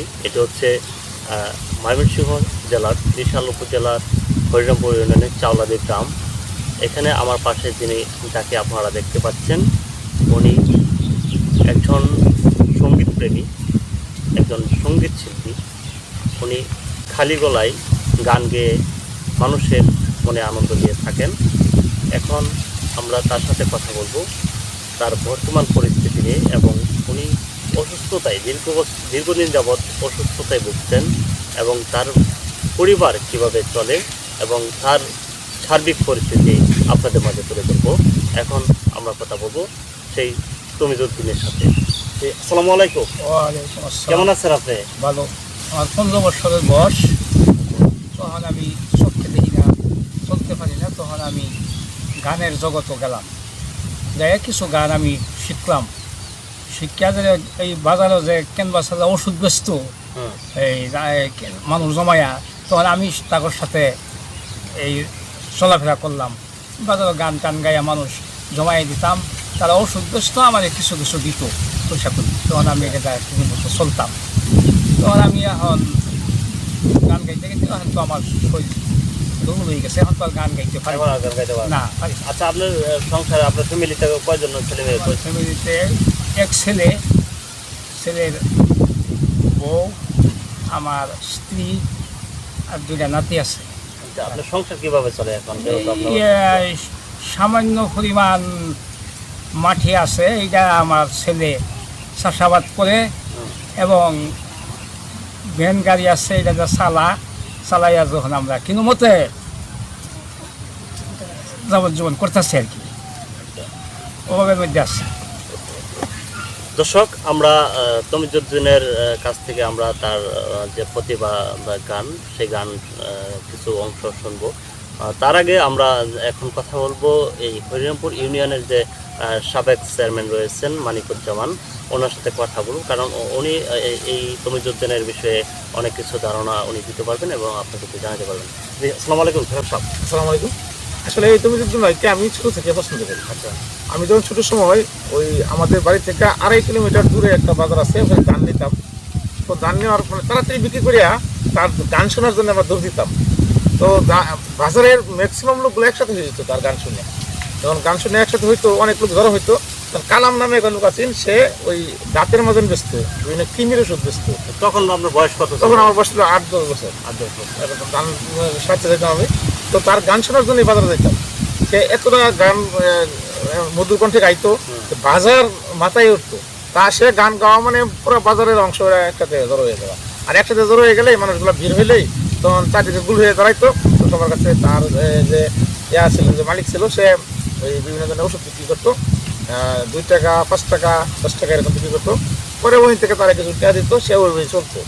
আসছি এটা হচ্ছে ময়মনসিংহ জেলার বিশাল উপজেলার হরিরামপুর ইউনিয়নের চাওলাদি গ্রাম। এখানে আমার পাশে যিনি, যাকে আপনারা দেখতে পাচ্ছেন, উনি একজন সঙ্গীতপ্রেমী একজন সংগীত শিল্পী। উনি খালি গলায় গান গেয়ে মানুষের মনে আনন্দ দিয়ে থাকেন। এখন আমরা তার সাথে কথা বলব, তার বর্তমান পরিস্থিতি নিয়ে এবং উনি অসুস্থতায় দীর্ঘ দীর্ঘদিন যাবৎ অসুস্থতায় ভুগছেন এবং তার পরিবার কীভাবে চলে এবং তার সার্বিক পরিস্থিতি আপনাদের মাঝে তুলে ধরবো। এখন আমরা কথা বলব সেই তমিজুদ্দিনের সাথে। আসসালামু আলাইকুম। কেমন আছেন আপনি? ভালো। আমার পনেরো বছরের বয়স। তখন আমি চোখকে দেখি না চলতে পারি না। তখন আমি গানের জগতে গেলাম। যাই কিছু গান আমি শিখলাম। শিক্ষা যে এই বাজারে যে কেনবা সাথে ওষুধ ব্যস্ত এই যা- এই মানুষ জমায়া তখন আমি তাদের সাথে এই চলাফেরা করলাম। বাজারে গান টান গাইয়া মানুষ জমাই দিতাম তারা ওষুধ ব্যস্ত আমার কিছু কিছু দিত পয়সা করি। তখন আমি এটা তিন বছর চলতাম। তখন আমি এখন গান গাইতে গাইতে এখন তো আমার শরীর দুর্বল হয়ে গেছে এখন তো আর গান গাইতে পারি না। আচ্ছা আপনার সংসারে আপনার ফ্যামিলিতে কয়জন ছেলে মেয়ে ফ্যামিলিতে এক ছেলে ছেলের বউ আমার স্ত্রী আর দুইটা নাতি আছে। আচ্ছা, আপনার সংসার কীভাবে চলে এখন? যেহেতু আপনার এই, আহ, সামান্য পরিমাণ মাটি আছে এটা আমার ছেলে চাষাবাদ করে এবং ভ্যান গাড়ি আছে এটা যে চালা চালাইয়া যখন আমরা কিন্তু মতে যাবজ্জীবন করতেছি আর কি। অভাবের মধ্যে আছে। দর্শক আমরা তমিজুদ্দিনের কাছ থেকে আমরা তার যে প্রতিভা গান সেই গান কিছু অংশ শুনব। তার আগে আমরা এখন কথা বলব এই হরিরামপুর ইউনিয়নের যে সাবেক চেয়ারম্যান রয়েছেন মানিকুজ্জামান। ওনার সাথে কথা বলুন কারণ উনি এই- এই তমিজুদ্দিনের বিষয়ে অনেক কিছু ধারণা উনি দিতে পারবেন এবং আপনাকে আপনাদেরকে জানাতে পারবেন। আসসালামু আলাইকুম ফেরত সাহেব। আসসালামু আলাইকুম। আসলে এই তুমি যদি ভাইকে আমি ছোটো থেকে পছন্দ করি। আচ্ছা। আমি যখন ছোট সময় ওই আমাদের বাড়ি থেকে আড়াই কিলোমিটার দূরে একটা বাজার আছে ওখানে ধান নিতাম। তো ধান নেওয়ার মানে তাড়াতাড়ি বিক্রি করিয়া তার গান শোনার জন্য আমরা দৌড় দিতাম। তো বাজারের ম্যাক্সিমাম লোকগুলো একসাথে হয়ে যেত তার গান শুনে। যখন গান শুনে একসাথে হইতো অনেক লোক জড়ো হইতো তখন কালাম নামে একটা লোক আছেন সে ওই দাঁতের মতন ব্যস্ত বিভিন্ন কৃমির ওষুধ ব্যস্ত। তখন আপনার বয়স কত তখন আমার বয়স ছিল আট দশ বছর। আট দশ বছর। গান সাথে যেতাম আমি। তো তার গান শোনার জন্যই বাজারে যেতাম সে এতটা গান মধুর কণ্ঠে গাইতো বাজার মাথায় উঠতো। তা সে গান গাওয়া মানে পুরো বাজারের অংশ একসাথে জড়ো হয়ে যাওয়া আর একসাথে জড়ো হয়ে গেলে মানুষগুলো ভিড় হইলেই তখন তার চারদিকে গুল হয়ে দাঁড়াইতো। তো সবার কাছে তার যে ইয়া ছিল যে মালিক ছিল সে ওই বিভিন্ন ধরনের ওষুধ বিক্রি করতো। দুই টাকা পাঁচ টাকা দশ টাকা এরকম বিক্রি করতো। পরে ওই থেকে তারা কিছু টাকা দিত সে ওই চলতো।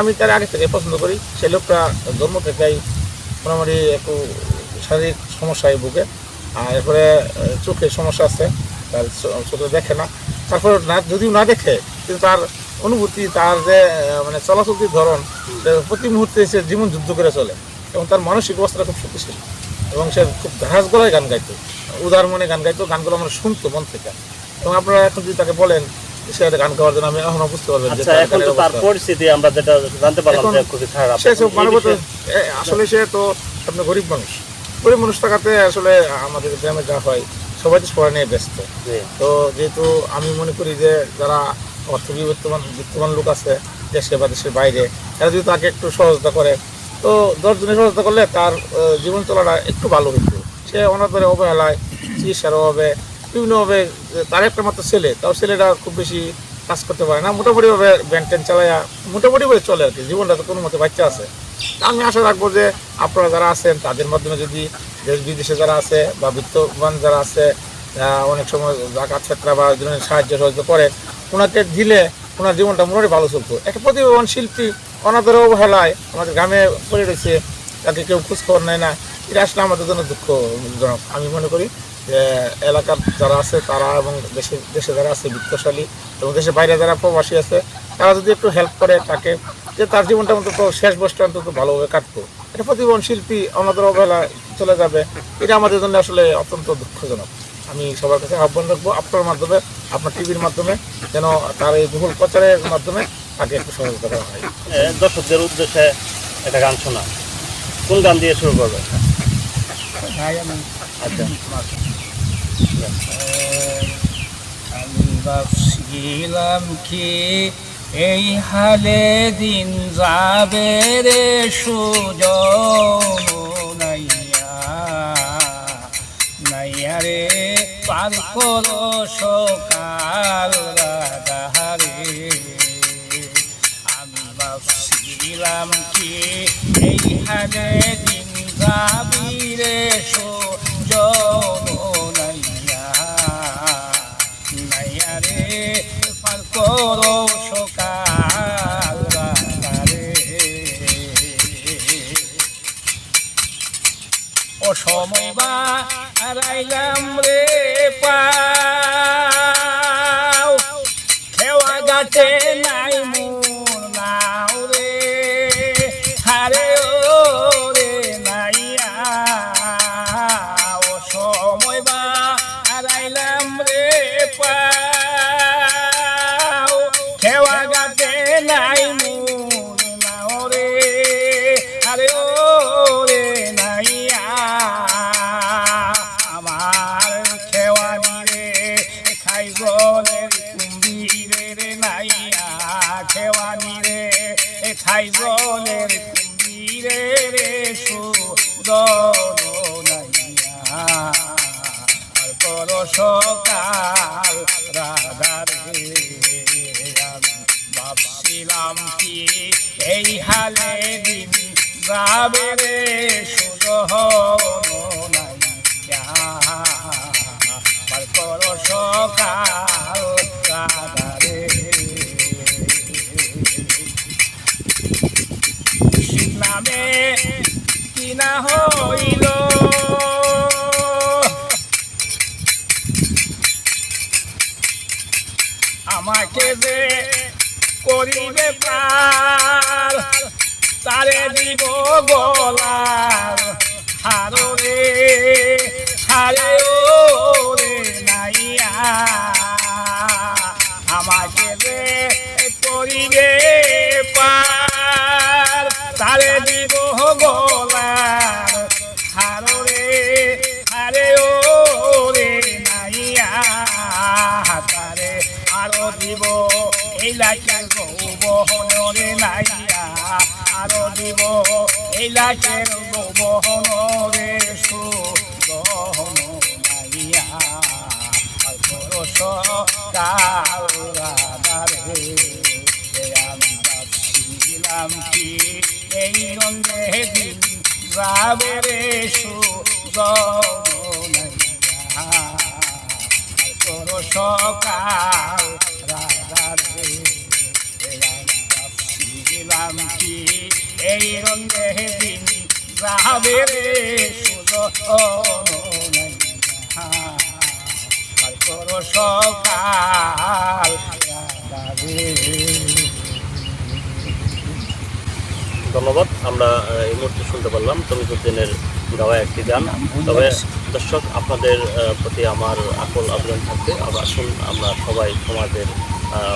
আমি তার আগে থেকে পছন্দ করি। সেই লোকটা জন্ম থেকেই মোটামুটি একটু শারীরিক সমস্যায় ভুগে আর এরপরে চোখের সমস্যা আছে তার চোখে দেখে না। তারপর না যদিও না দেখে কিন্তু তার অনুভূতি তার যে মানে চলাচলতির ধরন প্রতি মুহূর্তে সে জীবন যুদ্ধ করে চলে। এবং তার মানসিক অবস্থাটা খুব শক্তিশালী। এবং সে খুব ধারাস গলায় গান গাইতো। উদার মনে গান গাইতো গানগুলো আমরা শুনতো মন থেকে। এবং আপনারা এখন যদি তাকে বলেন সে গান গাওয়ার জন্য আমি এখনও বুঝতে পারবেন যে আচ্ছা এখন তো তার পরিস্থিতি আমরা যেটা জানতে পারলাম যে খুবই খারাপ। সে আসলে সে তো আপনার গরিব মানুষ। গরিব মানুষ থাকাতে আসলে আমাদের গ্রামে যা হয় সবাই তো সবাই নিয়ে ব্যস্ত। তো যেহেতু আমি মনে করি যে যারা অর্থ বিত্তমান বিত্তমান লোক আছে দেশে বা দেশের বাইরে তারা যদি তাকে একটু সহযোগিতা করে তো দশজনের সহযোগিতা করলে তার জীবন চলাটা একটু ভালো হইতো। সে অনাদরে অবহেলায় চিকিৎসার অভাবে বিভিন্নভাবে তার একটা মাত্র ছেলে তাও ছেলেটা খুব বেশি কাজ করতে পারে না। মোটামুটিভাবে ব্যান ট্যান চালাইয়া মোটামুটিভাবে চলে আর কি। জীবনটা তো কোনো মতে বাচ্চা আছে। আমি আশা রাখব যে আপনারা যারা আছেন, তাদের মাধ্যমে যদি দেশ বিদেশে যারা আছে বা বিত্তবান যারা আছে অনেক সময় জাকাত ফেতরা বা ধরনের সাহায্য সহযোগিতা করে, ওনাকে দিলে ওনার জীবনটা মোটামুটি ভালো চলতো। একটা প্রতিভাবান শিল্পী অনাদরে অবহেলায় আমাদের গ্রামে পড়ে রয়েছে, তাকে কেউ খোঁজখবর নেয় না। এটা আসলে আমাদের জন্য দুঃখজনক। আমি মনে করি যে এলাকার যারা আছে, তারা এবং দেশে দেশে যারা আছে, বিত্তশালী এবং দেশের বাইরে যারা প্রবাসী আছে, তারা যদি একটু হেল্প করে, তাকে যে তার জীবনটা অন্তত শেষ বয়সটা অন্তত ভালোভাবে কাটতো এটা প্রতিবন শিল্পী অনাদর অবহেলা চলে যাবে। এটা আমাদের জন্য আসলে অত্যন্ত দুঃখজনক। আমি সবার কাছে আহ্বান রাখব আপনার মাধ্যমে আপনার টিভির মাধ্যমে যেন তার এই বহুল প্রচারের মাধ্যমে তাকে একটু সহযোগিতা করা হয়। দর্শকদের উদ্দেশ্যে একটা গান শোনা। কোন গান দিয়ে শুরু করবে আমি আচ্ছা। আমি ভাবছিলাম কি এই হালে দিন যাবে রে রে, পার করো সকাল রাধারে। আমি ভাবছিলাম কি এই হালে দিন যাবি রে সুযোগ ও সময় বা রে পাও। হেওয়া গাছে খাই জলের কুম্ভীরে রে আর কর সকাল রাধা রে কি এই হালে দিন যাবে রে সুদহ কর সকাল আমাকে যে করিবে পার, তারে দিব গলার হারো হারে রে নাইয়া। আমাকে যে করিবে পার, তারে দিব গলার লাখের গৌবহনরে নাইয়া আরও দিব এই লাখের গৌবহনরে সুগহন নাইয়া আর পরশ কাল রাধারে আমি ভাবছিলাম ধন্যবাদ, আমরা এই মুহূর্তে শুনতে পারলাম তমিজুদ্দিনের গাওয়া একটি গান। তবে দর্শক, আপনাদের প্রতি আমার আকল আবেদন থাকবে। আবার আসুন, আমরা সবাই সমাজের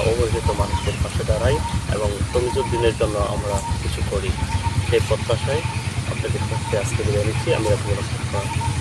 অবহেলিত মানুষের পাশে দাঁড়াই এবং তমিজুদ্দিনের জন্য আমরা কিছু করি। সেই প্রত্যাশায় আপনাদের কাছে আজকে বিদায় আমি আপনাদের